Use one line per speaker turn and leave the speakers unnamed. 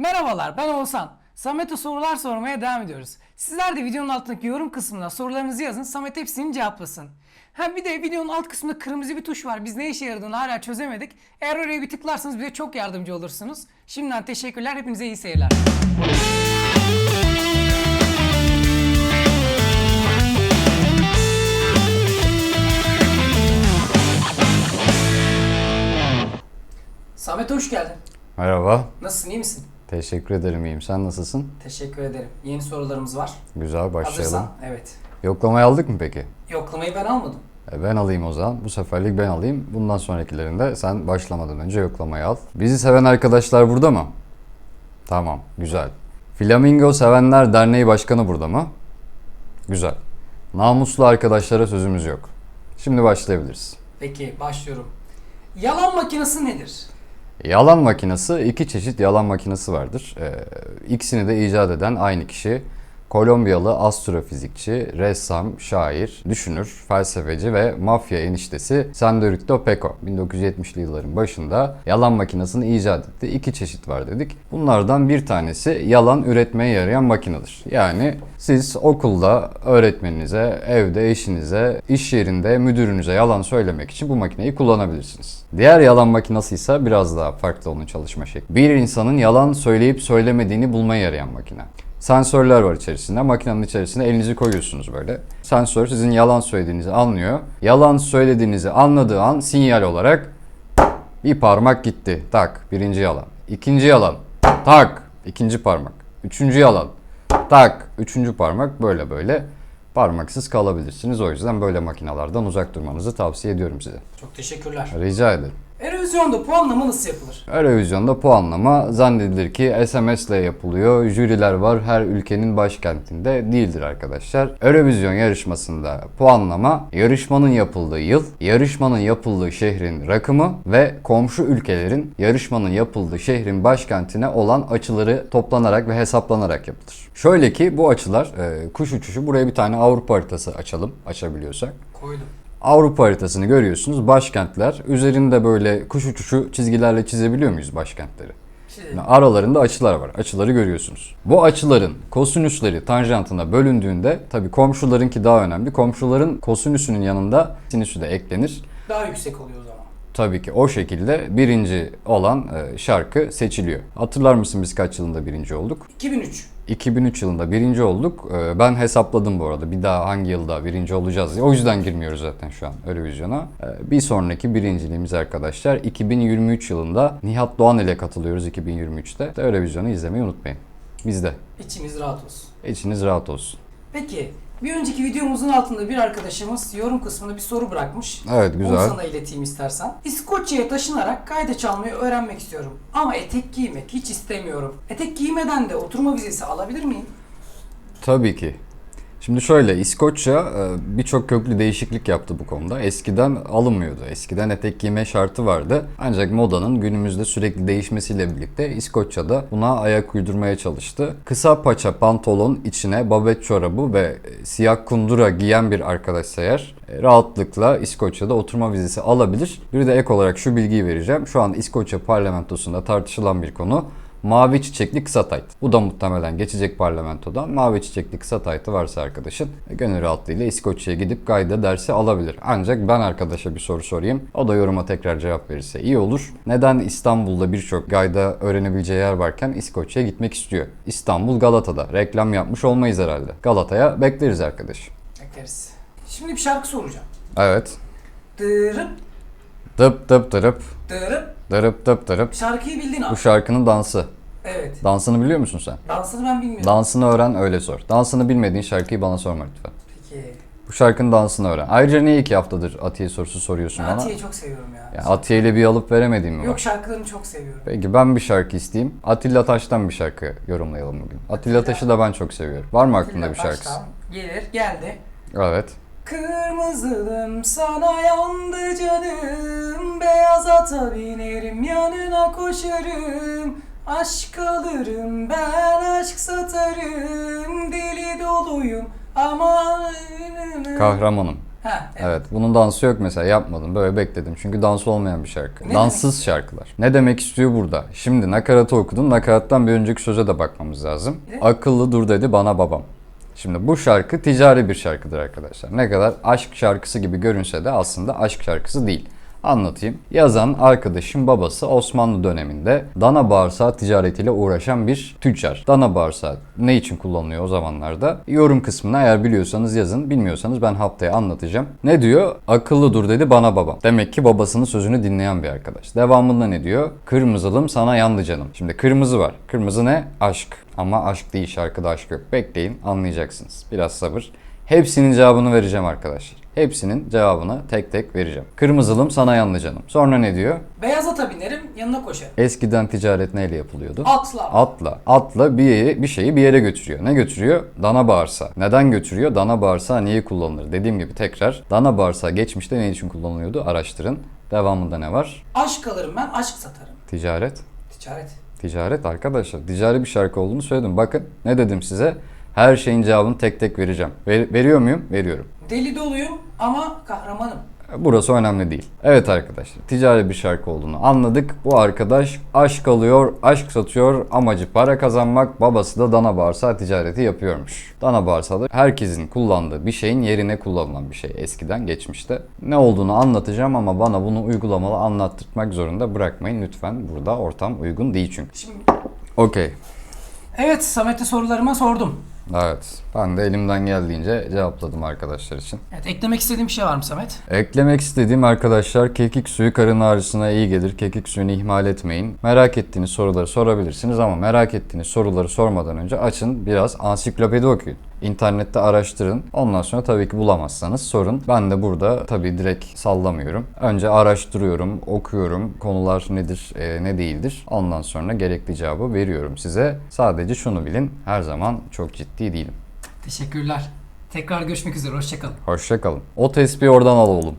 Merhabalar ben Oğuzhan. Samet'e sorular sormaya devam ediyoruz. Sizler de videonun altındaki yorum kısmına sorularınızı yazın. Samet hepsini cevaplasın. Hem bir de videonun alt kısmında kırmızı bir tuş var. Biz ne işe yaradığını hala çözemedik. Eğer oraya bir tıklarsanız bize çok yardımcı olursunuz. Şimdiden teşekkürler. Hepinize iyi seyirler. Samet hoş geldin.
Merhaba.
Nasılsın iyi misin?
Teşekkür ederim iyiyim. Sen nasılsın?
Teşekkür ederim. Yeni sorularımız var.
Güzel başlayalım.
Hazırsan. Evet.
Yoklamayı aldık mı peki?
Yoklamayı ben almadım.
E, Ben alayım o zaman. Bu seferlik ben alayım. Bundan sonrakilerinde sen başlamadan önce yoklamayı al. Bizi seven arkadaşlar burada mı? Tamam, güzel. Flamingo Sevenler Derneği Başkanı burada mı? Güzel. Namuslu arkadaşlara sözümüz yok. Şimdi başlayabiliriz.
Peki başlıyorum. Yalan makinesi nedir?
Yalan makinesi, iki çeşit yalan makinesi vardır. Ee, ikisini de icat eden aynı kişi. Kolombiyalı astrofizikçi, ressam, şair, düşünür, felsefeci ve mafya eniştesi Sandorito Peco 1970'li yılların başında yalan makinesini icat etti. İki çeşit var dedik. Bunlardan bir tanesi yalan üretmeye yarayan makinedir. Yani siz okulda öğretmeninize, evde eşinize, iş yerinde müdürünüze yalan söylemek için bu makineyi kullanabilirsiniz. Diğer yalan makinesi ise biraz daha farklı onun çalışma şekli. Bir insanın yalan söyleyip söylemediğini bulmaya yarayan makine. Sensörler var içerisinde. Makinenin içerisine elinizi koyuyorsunuz böyle. Sensör sizin yalan söylediğinizi anlıyor. Yalan söylediğinizi anladığı an sinyal olarak bir parmak gitti. Tak. Birinci yalan. İkinci yalan. Tak. ikinci parmak. Üçüncü yalan. Tak. Üçüncü parmak. Böyle böyle parmaksız kalabilirsiniz. O yüzden böyle makinalardan uzak durmanızı tavsiye ediyorum size.
Çok teşekkürler.
Rica ederim.
Erozyonda puanlama nasıl yapılır?
Eurovision'da puanlama zannedilir ki SMS ile yapılıyor. Jüriler var her ülkenin başkentinde değildir arkadaşlar. Eurovision yarışmasında puanlama yarışmanın yapıldığı yıl, yarışmanın yapıldığı şehrin rakımı ve komşu ülkelerin yarışmanın yapıldığı şehrin başkentine olan açıları toplanarak ve hesaplanarak yapılır. Şöyle ki bu açılar e, kuş uçuşu buraya bir tane Avrupa haritası açalım açabiliyorsak.
Koydum.
Avrupa haritasını görüyorsunuz. Başkentler. Üzerinde böyle kuş uçuşu çizgilerle çizebiliyor muyuz başkentleri? Yani aralarında açılar var. Açıları görüyorsunuz. Bu açıların kosinüsleri tanjantına bölündüğünde tabii komşularınki daha önemli. Komşuların kosinüsünün yanında sinüsü de eklenir.
daha yüksek oluyor o zaman.
Tabii ki o şekilde birinci olan e, şarkı seçiliyor. Hatırlar mısın biz kaç yılında birinci olduk?
2003.
2003 yılında birinci olduk. Ee, Ben hesapladım bu arada. Bir daha hangi yılda birinci olacağız diye. O yüzden girmiyoruz zaten şu an Eurovision'a. Ee, Bir sonraki birinciliğimiz arkadaşlar 2023 yılında Nihat Doğan ile katılıyoruz 2023'te. De Eurovision'u izlemeyi unutmayın. Bizde.
İçimiz rahat olsun.
İçiniz rahat olsun.
Peki bir önceki videomuzun altında bir arkadaşımız yorum kısmına bir soru bırakmış.
Evet
Onu
güzel.
sana ileteyim istersen. İskoçya'ya taşınarak kayda çalmayı öğrenmek istiyorum. Ama etek giymek hiç istemiyorum. Etek giymeden de oturma vizesi alabilir miyim?
Tabii ki. Şimdi şöyle İskoçya e, birçok köklü değişiklik yaptı bu konuda. Eskiden alınmıyordu. Eskiden etek giyme şartı vardı. Ancak modanın günümüzde sürekli değişmesiyle birlikte İskoçya'da buna ayak uydurmaya çalıştı. Kısa paça pantolon içine babet çorabı ve e, siyah kundura giyen bir arkadaşsa eğer e, rahatlıkla İskoçya'da oturma vizesi alabilir. Bir de ek olarak şu bilgiyi vereceğim. Şu an İskoçya parlamentosunda tartışılan bir konu. Mavi çiçekli kısa tayt. Bu da muhtemelen geçecek parlamentodan. Mavi çiçekli kısa taytı varsa arkadaşın e, gönül rahatlığıyla İskoçya'ya gidip gayda dersi alabilir. Ancak ben arkadaşa bir soru sorayım. O da yoruma tekrar cevap verirse iyi olur. Neden İstanbul'da birçok gayda öğrenebileceği yer varken İskoçya'ya gitmek istiyor? İstanbul Galata'da. Reklam yapmış olmayız herhalde. Galata'ya bekleriz arkadaş.
Bekleriz. Şimdi bir şarkı soracağım.
Evet.
Dırıp
Dıp dıp dırıp.
dırıp.
Dırıp dıp dırıp.
Şarkıyı bildin
Bu
abi.
şarkının dansı.
Evet.
Dansını biliyor musun sen?
Dansını ben bilmiyorum.
Dansını öğren öyle sor. Dansını bilmediğin şarkıyı bana sorma lütfen.
Peki.
Bu şarkının dansını öğren. Ayrıca niye iki haftadır Atiye sorusu soruyorsun
Ben
bana?
Atiye'yi çok seviyorum ya.
Yani Atiye ile bir alıp veremediğin mi var?
Yok şarkılarını çok seviyorum.
Peki ben bir şarkı isteyeyim. Atilla Taş'tan bir şarkı yorumlayalım bugün. Atilla Taş'ı da ben çok seviyorum. Var mı aklında bir şarkısı?
Gelir. Geldi.
Evet.
Kırmızılım sana yandı canım Beyaz ata binerim yanına koşarım Aşk alırım ben aşk satarım Deli doluyum ama
Kahramanım.
Ha, evet.
Evet bunun dansı yok mesela yapmadım böyle bekledim çünkü dansı olmayan bir şarkı.
Ne
Danssız şarkılar. Ne demek istiyor burada? Şimdi nakaratı okudum nakarattan bir önceki söze de bakmamız lazım.
Ne?
Akıllı dur dedi bana babam. Şimdi bu şarkı ticari bir şarkıdır arkadaşlar. Ne kadar aşk şarkısı gibi görünse de aslında aşk şarkısı değil. Anlatayım. Yazan arkadaşım babası Osmanlı döneminde dana bağırsağı ticaretiyle uğraşan bir tüccar. Dana bağırsağı ne için kullanılıyor o zamanlarda? Yorum kısmına eğer biliyorsanız yazın, bilmiyorsanız ben haftaya anlatacağım. Ne diyor? Akıllı dur dedi bana babam. Demek ki babasının sözünü dinleyen bir arkadaş. Devamında ne diyor? Kırmızılım sana yandı canım. Şimdi kırmızı var. Kırmızı ne? Aşk. Ama aşk değil şarkıda aşk yok. Bekleyin anlayacaksınız. Biraz sabır. Hepsinin cevabını vereceğim arkadaşlar. Hepsinin cevabını tek tek vereceğim. Kırmızılım sana yandı canım. Sonra ne diyor?
Beyaz ata binerim yanına koşarım.
Eskiden ticaret neyle yapılıyordu?
Atla.
Atla. Atla bir, bir şeyi bir yere götürüyor. Ne götürüyor? Dana bağırsağı. Neden götürüyor? Dana bağırsağı niye kullanılır? Dediğim gibi tekrar dana bağırsağı geçmişte ne için kullanılıyordu? Araştırın. Devamında ne var?
Aşk alırım ben aşk satarım.
Ticaret.
Ticaret.
Ticaret arkadaşlar. Ticari bir şarkı olduğunu söyledim. Bakın ne dedim size? Her şeyin cevabını tek tek vereceğim. Ver- veriyor muyum? Veriyorum.
Deli doluyum ama kahramanım.
Burası önemli değil. Evet arkadaşlar ticari bir şarkı olduğunu anladık. Bu arkadaş aşk alıyor, aşk satıyor, amacı para kazanmak. Babası da dana bağırsağı ticareti yapıyormuş. Dana bağırsağı da herkesin kullandığı bir şeyin yerine kullanılan bir şey eskiden geçmişte. Ne olduğunu anlatacağım ama bana bunu uygulamalı anlattırmak zorunda bırakmayın lütfen. Burada ortam uygun değil çünkü.
Şimdi
Okey.
evet Samet'e sorularıma sordum.
Evet. Ben de elimden geldiğince cevapladım arkadaşlar için.
Evet eklemek istediğim bir şey var mı Samet?
Eklemek istediğim arkadaşlar kekik suyu karın ağrısına iyi gelir. Kekik suyunu ihmal etmeyin. Merak ettiğiniz soruları sorabilirsiniz ama merak ettiğiniz soruları sormadan önce açın biraz ansiklopedi okuyun. İnternette araştırın. Ondan sonra tabii ki bulamazsanız sorun. Ben de burada tabii direkt sallamıyorum. Önce araştırıyorum, okuyorum. Konular nedir, e, ne değildir. Ondan sonra gerekli cevabı veriyorum size. Sadece şunu bilin. Her zaman çok ciddi değilim.
Teşekkürler. Tekrar görüşmek üzere. Hoşçakalın.
Hoşçakalın. O tespihi oradan al oğlum.